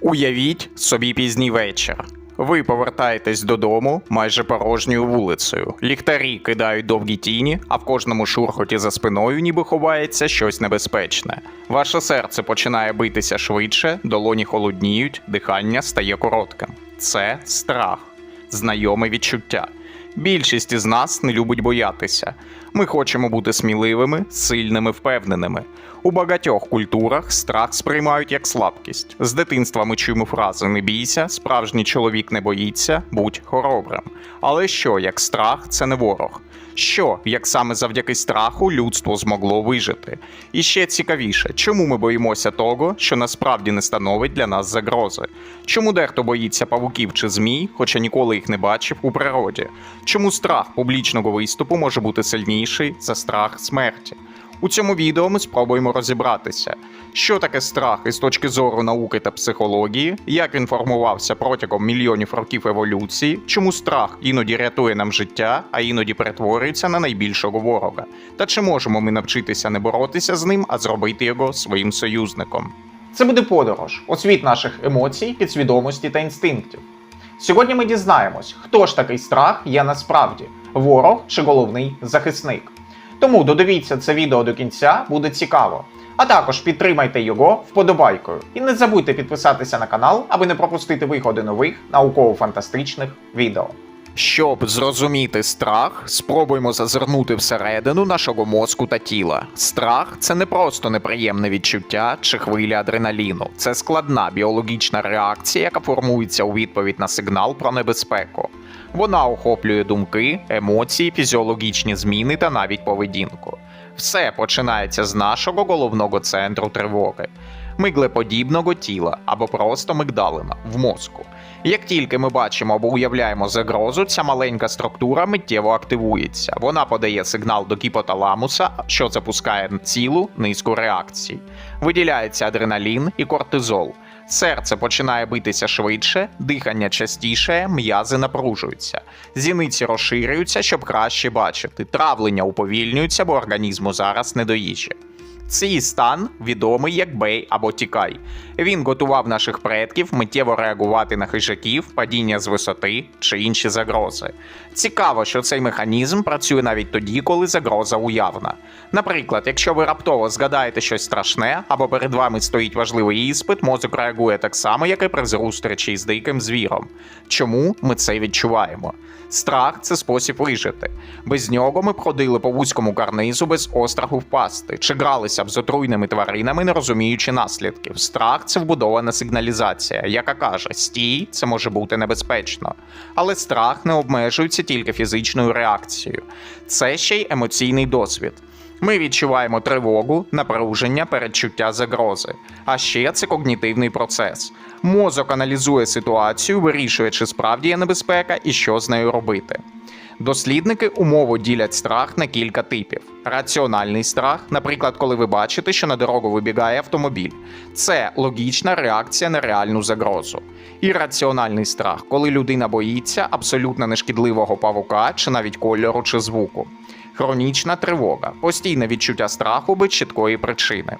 Уявіть собі пізній вечір. Ви повертаєтесь додому майже порожньою вулицею. Ліхтарі кидають довгі тіні, а в кожному шурхоті за спиною ніби ховається щось небезпечне. Ваше серце починає битися швидше, долоні холодніють, дихання стає коротким. Це страх, знайоме відчуття. Більшість із нас не любить боятися. Ми хочемо бути сміливими, сильними, впевненими. У багатьох культурах страх сприймають як слабкість. З дитинства ми чуємо фрази не бійся, справжній чоловік не боїться, будь хоробрим. Але що, як страх це не ворог? Що, як саме завдяки страху людство змогло вижити? І ще цікавіше, чому ми боїмося того, що насправді не становить для нас загрози? Чому дехто боїться павуків чи змій, хоча ніколи їх не бачив у природі? Чому страх публічного виступу може бути сильніший за страх смерті? У цьому відео ми спробуємо розібратися, що таке страх із точки зору науки та психології, як він формувався протягом мільйонів років еволюції, чому страх іноді рятує нам життя, а іноді перетворюється на найбільшого ворога, та чи можемо ми навчитися не боротися з ним, а зробити його своїм союзником. Це буде подорож у світ наших емоцій, підсвідомості та інстинктів. Сьогодні ми дізнаємось, хто ж такий страх є насправді ворог чи головний захисник. Тому додивіться це відео до кінця, буде цікаво. А також підтримайте його вподобайкою. І не забудьте підписатися на канал, аби не пропустити виходи нових науково-фантастичних відео. Щоб зрозуміти страх, спробуємо зазирнути всередину нашого мозку та тіла. Страх це не просто неприємне відчуття чи хвиля адреналіну. Це складна біологічна реакція, яка формується у відповідь на сигнал про небезпеку. Вона охоплює думки, емоції, фізіологічні зміни та навіть поведінку. Все починається з нашого головного центру тривоги, миглеподібного тіла або просто мигдалина в мозку. Як тільки ми бачимо або уявляємо загрозу, ця маленька структура миттєво активується. Вона подає сигнал до гіпоталамуса, що запускає цілу низку реакцій. Виділяється адреналін і кортизол. Серце починає битися швидше, дихання частіше, м'язи напружуються. Зіниці розширюються, щоб краще бачити. Травлення уповільнюється, бо організму зараз не до їжі. Цей стан відомий як бей або тікай. Він готував наших предків миттєво реагувати на хижаків, падіння з висоти чи інші загрози. Цікаво, що цей механізм працює навіть тоді, коли загроза уявна. Наприклад, якщо ви раптово згадаєте щось страшне або перед вами стоїть важливий іспит, мозок реагує так само, як і при зустрічі з диким звіром. Чому ми це відчуваємо? Страх це спосіб вижити. Без нього ми б ходили по вузькому карнизу без остраху впасти, чи гралися з отруйними тваринами, не розуміючи наслідків. Страх це вбудована сигналізація, яка каже: стій, це може бути небезпечно. Але страх не обмежується тільки фізичною реакцією. Це ще й емоційний досвід. Ми відчуваємо тривогу, напруження, передчуття загрози. А ще це когнітивний процес. Мозок аналізує ситуацію, вирішує, чи справді є небезпека і що з нею робити. Дослідники умово ділять страх на кілька типів: раціональний страх, наприклад, коли ви бачите, що на дорогу вибігає автомобіль, це логічна реакція на реальну загрозу. Ірраціональний страх, коли людина боїться абсолютно нешкідливого павука чи навіть кольору чи звуку. Хронічна тривога, постійне відчуття страху без чіткої причини.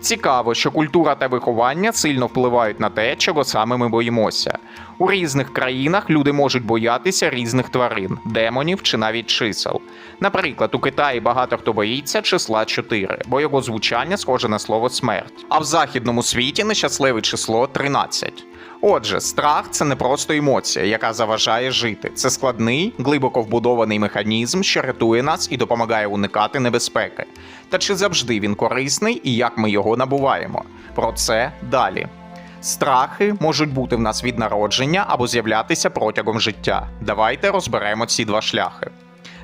Цікаво, що культура та виховання сильно впливають на те, чого саме ми боїмося. У різних країнах люди можуть боятися різних тварин, демонів чи навіть чисел. Наприклад, у Китаї багато хто боїться числа 4, бо його звучання схоже на слово смерть. А в західному світі нещасливе число 13. Отже, страх це не просто емоція, яка заважає жити. Це складний, глибоко вбудований механізм, що рятує нас і допомагає уникати небезпеки. Та чи завжди він корисний і як ми його набуваємо? Про це далі. Страхи можуть бути в нас від народження або з'являтися протягом життя. Давайте розберемо ці два шляхи.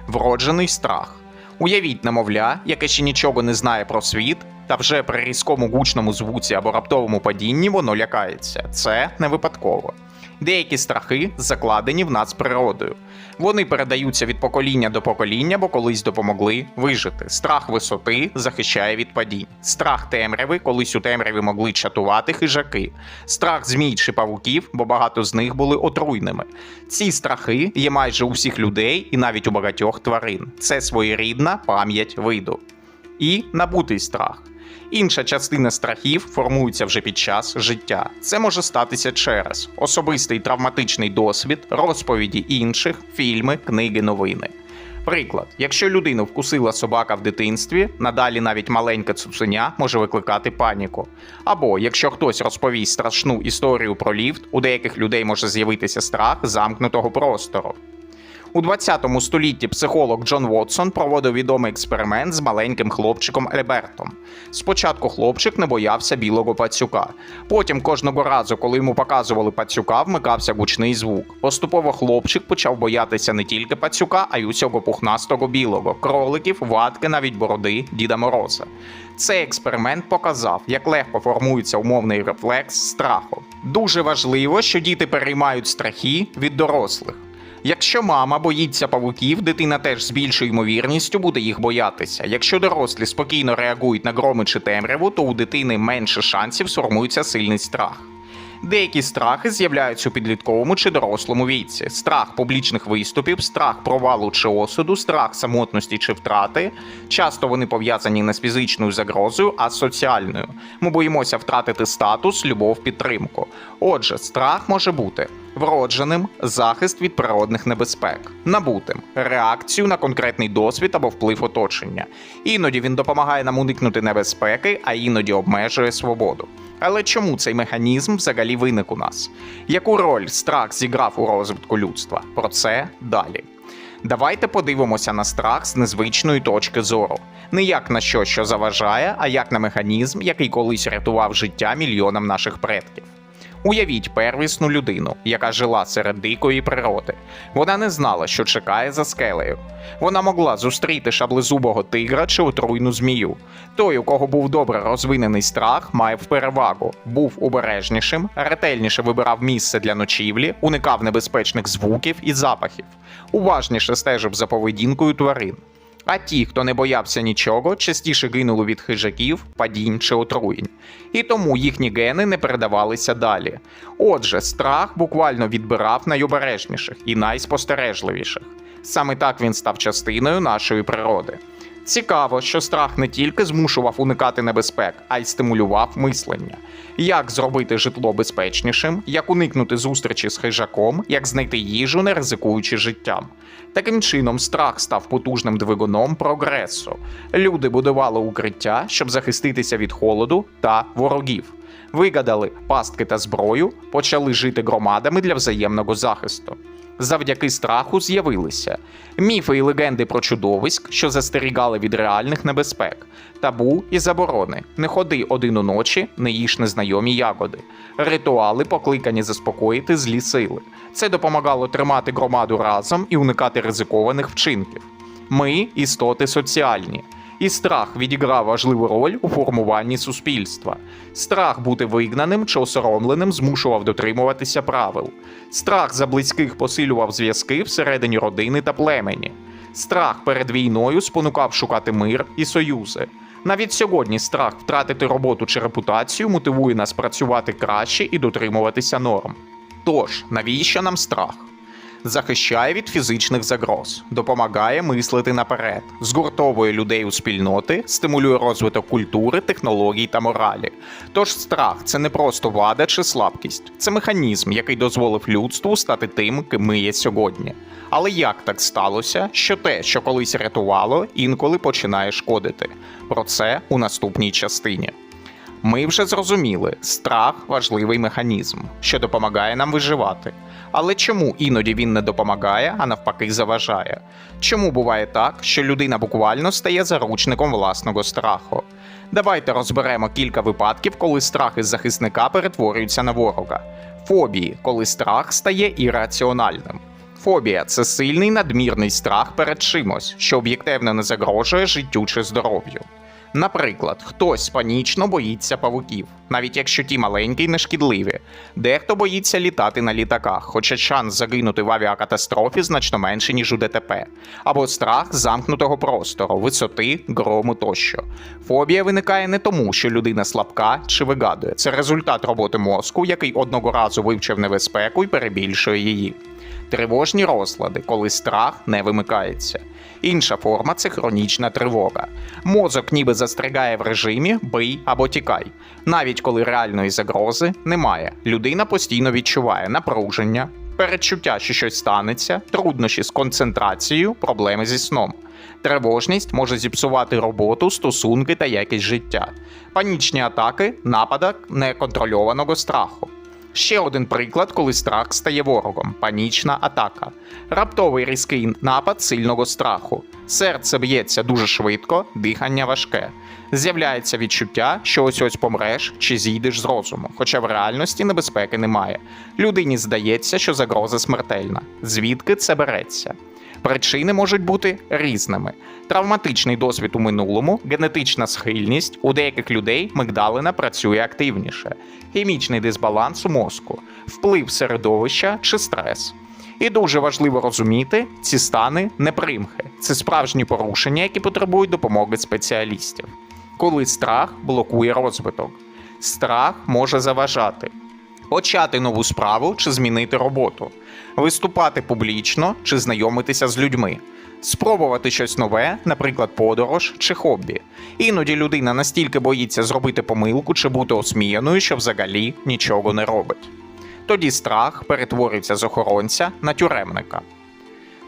Вроджений страх. Уявіть немовля, яке ще нічого не знає про світ, та вже при різкому гучному звуці або раптовому падінні воно лякається. Це не випадково. Деякі страхи закладені в нас природою. Вони передаються від покоління до покоління, бо колись допомогли вижити. Страх висоти захищає від падінь. Страх темряви, колись у темряві могли чатувати хижаки. Страх змій чи павуків, бо багато з них були отруйними. Ці страхи є майже у всіх людей і навіть у багатьох тварин. Це своєрідна пам'ять виду. І набутий страх. Інша частина страхів формується вже під час життя. Це може статися через особистий травматичний досвід, розповіді інших, фільми, книги, новини. Приклад, якщо людину вкусила собака в дитинстві, надалі навіть маленьке цуценя може викликати паніку. Або якщо хтось розповість страшну історію про ліфт, у деяких людей може з'явитися страх замкнутого простору. У 20 столітті психолог Джон Вотсон проводив відомий експеримент з маленьким хлопчиком Альбертом. Спочатку хлопчик не боявся білого пацюка. Потім кожного разу, коли йому показували пацюка, вмикався гучний звук. Поступово хлопчик почав боятися не тільки пацюка, а й усього пухнастого білого, кроликів, ватки, навіть бороди Діда Мороза. Цей експеримент показав, як легко формується умовний рефлекс страху. Дуже важливо, що діти переймають страхи від дорослих. Якщо мама боїться павуків, дитина теж з більшою ймовірністю буде їх боятися. Якщо дорослі спокійно реагують на громи чи темряву, то у дитини менше шансів сформується сильний страх. Деякі страхи з'являються у підлітковому чи дорослому віці: страх публічних виступів, страх провалу чи осуду, страх самотності чи втрати. Часто вони пов'язані не з фізичною загрозою, а з соціальною. Ми боїмося втратити статус, любов, підтримку. Отже, страх може бути вродженим захист від природних небезпек, набутим реакцію на конкретний досвід або вплив оточення. Іноді він допомагає нам уникнути небезпеки, а іноді обмежує свободу. Але чому цей механізм взагалі виник у нас? Яку роль страх зіграв у розвитку людства? Про це далі. Давайте подивимося на страх з незвичної точки зору. Не як на що, що заважає, а як на механізм, який колись рятував життя мільйонам наших предків. Уявіть первісну людину, яка жила серед дикої природи. Вона не знала, що чекає за скелею. Вона могла зустріти шаблезубого тигра чи отруйну змію. Той, у кого був добре розвинений страх, має перевагу, був обережнішим, ретельніше вибирав місце для ночівлі, уникав небезпечних звуків і запахів, уважніше стежив за поведінкою тварин. А ті, хто не боявся нічого, частіше гинули від хижаків, падінь чи отруєнь. І тому їхні гени не передавалися далі. Отже, страх буквально відбирав найобережніших і найспостережливіших. Саме так він став частиною нашої природи. Цікаво, що страх не тільки змушував уникати небезпек, а й стимулював мислення. Як зробити житло безпечнішим, як уникнути зустрічі з хижаком, як знайти їжу, не ризикуючи життям. Таким чином, страх став потужним двигуном прогресу. Люди будували укриття, щоб захиститися від холоду та ворогів. Вигадали пастки та зброю, почали жити громадами для взаємного захисту. Завдяки страху з'явилися міфи і легенди про чудовиськ, що застерігали від реальних небезпек, табу і заборони, не ходи один уночі, не їж незнайомі ягоди, ритуали, покликані заспокоїти злі сили. Це допомагало тримати громаду разом і уникати ризикованих вчинків. Ми істоти соціальні. І страх відіграв важливу роль у формуванні суспільства. Страх бути вигнаним чи осоромленим змушував дотримуватися правил. Страх за близьких посилював зв'язки всередині родини та племені. Страх перед війною спонукав шукати мир і союзи. Навіть сьогодні страх втратити роботу чи репутацію мотивує нас працювати краще і дотримуватися норм. Тож, навіщо нам страх? Захищає від фізичних загроз, допомагає мислити наперед, згуртовує людей у спільноти, стимулює розвиток культури, технологій та моралі. Тож страх це не просто вада чи слабкість, це механізм, який дозволив людству стати тим, ким ми є сьогодні. Але як так сталося, що те, що колись рятувало, інколи починає шкодити? Про це у наступній частині. Ми вже зрозуміли, страх важливий механізм, що допомагає нам виживати. Але чому іноді він не допомагає, а навпаки заважає? Чому буває так, що людина буквально стає заручником власного страху? Давайте розберемо кілька випадків, коли страх із захисника перетворюється на ворога. Фобії, коли страх стає ірраціональним. Фобія це сильний надмірний страх перед чимось, що об'єктивно не загрожує життю чи здоров'ю. Наприклад, хтось панічно боїться павуків, навіть якщо ті маленькі й нешкідливі. Дехто боїться літати на літаках, хоча шанс загинути в авіакатастрофі значно менший, ніж у ДТП, або страх замкнутого простору, висоти, грому тощо. Фобія виникає не тому, що людина слабка чи вигадує. Це результат роботи мозку, який одного разу вивчив небезпеку і перебільшує її. Тривожні розлади, коли страх не вимикається. Інша форма це хронічна тривога. Мозок ніби застрягає в режимі бий або тікай. Навіть коли реальної загрози немає. Людина постійно відчуває напруження, передчуття, що щось станеться, труднощі з концентрацією, проблеми зі сном. Тривожність може зіпсувати роботу, стосунки та якість життя. Панічні атаки нападок неконтрольованого страху. Ще один приклад, коли страх стає ворогом панічна атака. Раптовий різкий напад сильного страху. Серце б'ється дуже швидко, дихання важке. З'являється відчуття, що ось ось помреш чи зійдеш з розуму, хоча в реальності небезпеки немає. Людині здається, що загроза смертельна. Звідки це береться? Причини можуть бути різними: травматичний досвід у минулому, генетична схильність, у деяких людей мигдалина працює активніше, хімічний дисбаланс у мозку, вплив середовища чи стрес. І дуже важливо розуміти, ці стани не примхи, це справжні порушення, які потребують допомоги спеціалістів. Коли страх блокує розвиток, страх може заважати. Почати нову справу чи змінити роботу, виступати публічно чи знайомитися з людьми, спробувати щось нове, наприклад, подорож чи хобі. Іноді людина настільки боїться зробити помилку чи бути осміяною, що взагалі нічого не робить. Тоді страх перетворюється з охоронця на тюремника.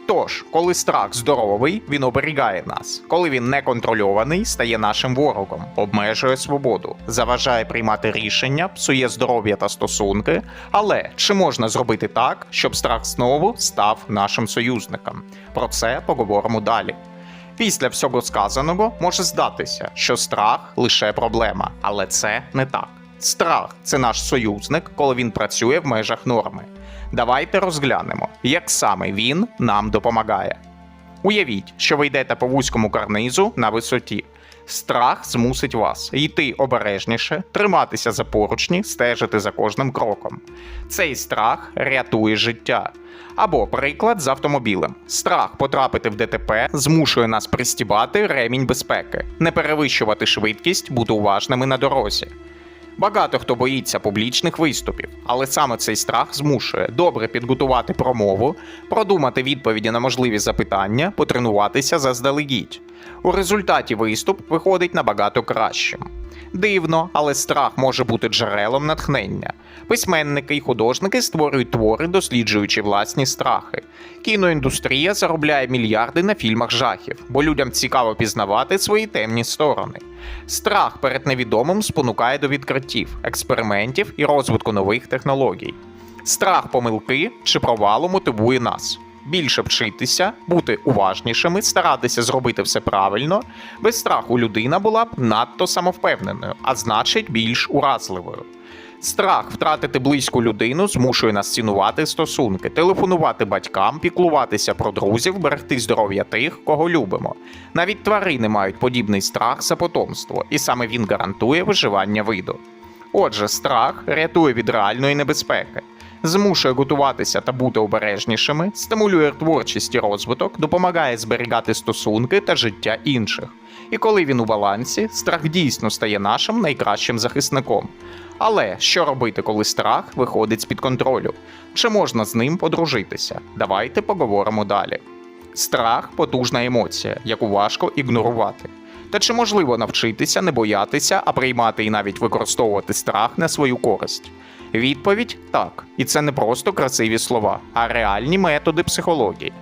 Тож, коли страх здоровий, він оберігає нас. Коли він неконтрольований, стає нашим ворогом, обмежує свободу, заважає приймати рішення, псує здоров'я та стосунки. Але чи можна зробити так, щоб страх знову став нашим союзником? Про це поговоримо далі. Після всього сказаного може здатися, що страх лише проблема, але це не так. Страх це наш союзник, коли він працює в межах норми. Давайте розглянемо, як саме він нам допомагає. Уявіть, що ви йдете по вузькому карнизу на висоті. Страх змусить вас йти обережніше, триматися за поручні, стежити за кожним кроком. Цей страх рятує життя. Або приклад з автомобілем. Страх потрапити в ДТП змушує нас пристібати ремінь безпеки, не перевищувати швидкість, бути уважними на дорозі. Багато хто боїться публічних виступів, але саме цей страх змушує добре підготувати промову, продумати відповіді на можливі запитання, потренуватися заздалегідь. У результаті виступ виходить набагато кращим. Дивно, але страх може бути джерелом натхнення. Письменники і художники створюють твори, досліджуючи власні страхи. Кіноіндустрія заробляє мільярди на фільмах жахів, бо людям цікаво пізнавати свої темні сторони. Страх перед невідомим спонукає до відкриттів, експериментів і розвитку нових технологій. Страх помилки чи провалу мотивує нас. Більше вчитися, бути уважнішими, старатися зробити все правильно. Без страху людина була б надто самовпевненою, а значить більш уразливою. Страх втратити близьку людину змушує нас цінувати стосунки, телефонувати батькам, піклуватися про друзів, берегти здоров'я тих, кого любимо. Навіть тварини мають подібний страх за потомство, і саме він гарантує виживання виду. Отже, страх рятує від реальної небезпеки, змушує готуватися та бути обережнішими, стимулює творчість і розвиток, допомагає зберігати стосунки та життя інших. І коли він у балансі, страх дійсно стає нашим найкращим захисником. Але що робити, коли страх виходить з-під контролю? Чи можна з ним подружитися? Давайте поговоримо далі. Страх потужна емоція, яку важко ігнорувати. Та чи можливо навчитися не боятися, а приймати і навіть використовувати страх на свою користь? Відповідь так. І це не просто красиві слова, а реальні методи психології.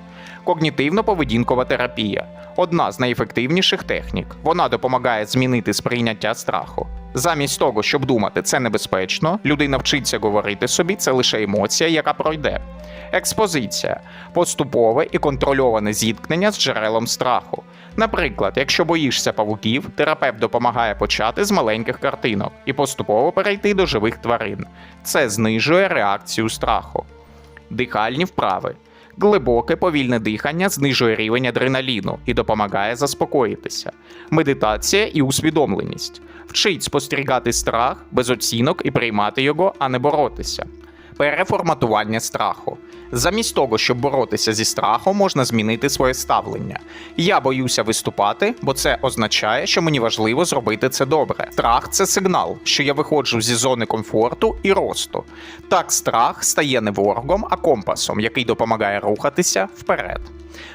Когнітивно-поведінкова терапія одна з найефективніших технік. Вона допомагає змінити сприйняття страху. Замість того, щоб думати, це небезпечно, людина вчиться говорити собі, це лише емоція, яка пройде. Експозиція поступове і контрольоване зіткнення з джерелом страху. Наприклад, якщо боїшся павуків, терапевт допомагає почати з маленьких картинок і поступово перейти до живих тварин. Це знижує реакцію страху. Дихальні вправи. Глибоке повільне дихання знижує рівень адреналіну і допомагає заспокоїтися. Медитація і усвідомленість. Вчить спостерігати страх без оцінок і приймати його, а не боротися. Переформатування страху. Замість того, щоб боротися зі страхом, можна змінити своє ставлення. Я боюся виступати, бо це означає, що мені важливо зробити це добре. Страх це сигнал, що я виходжу зі зони комфорту і росту. Так, страх стає не ворогом, а компасом, який допомагає рухатися вперед.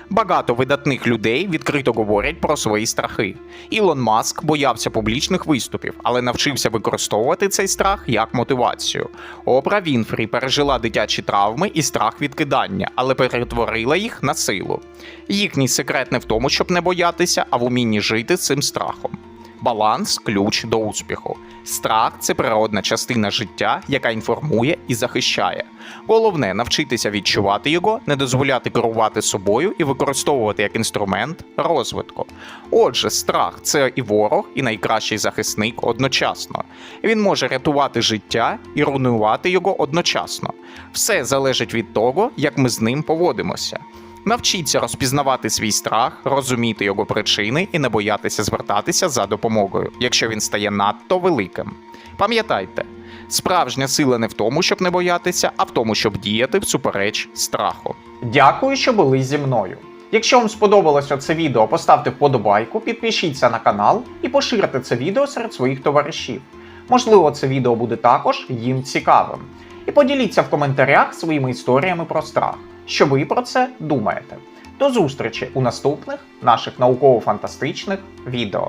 Багато видатних людей відкрито говорять про свої страхи. Ілон Маск боявся публічних виступів, але навчився використовувати цей страх як мотивацію. Опра Вінфрі пережила дитячі травми і страх відкидання, але перетворила їх на силу. Їхній секрет не в тому, щоб не боятися, а в умінні жити цим страхом. Баланс ключ до успіху. Страх це природна частина життя, яка інформує і захищає. Головне навчитися відчувати його, не дозволяти керувати собою і використовувати як інструмент розвитку. Отже, страх це і ворог, і найкращий захисник одночасно. Він може рятувати життя і руйнувати його одночасно. Все залежить від того, як ми з ним поводимося. Навчіться розпізнавати свій страх, розуміти його причини і не боятися звертатися за допомогою, якщо він стає надто великим. Пам'ятайте, справжня сила не в тому, щоб не боятися, а в тому, щоб діяти всупереч страху. Дякую, що були зі мною. Якщо вам сподобалося це відео, поставте вподобайку, підпишіться на канал і поширте це відео серед своїх товаришів. Можливо, це відео буде також їм цікавим. І поділіться в коментарях своїми історіями про страх. Що ви про це думаєте? До зустрічі у наступних наших науково-фантастичних відео.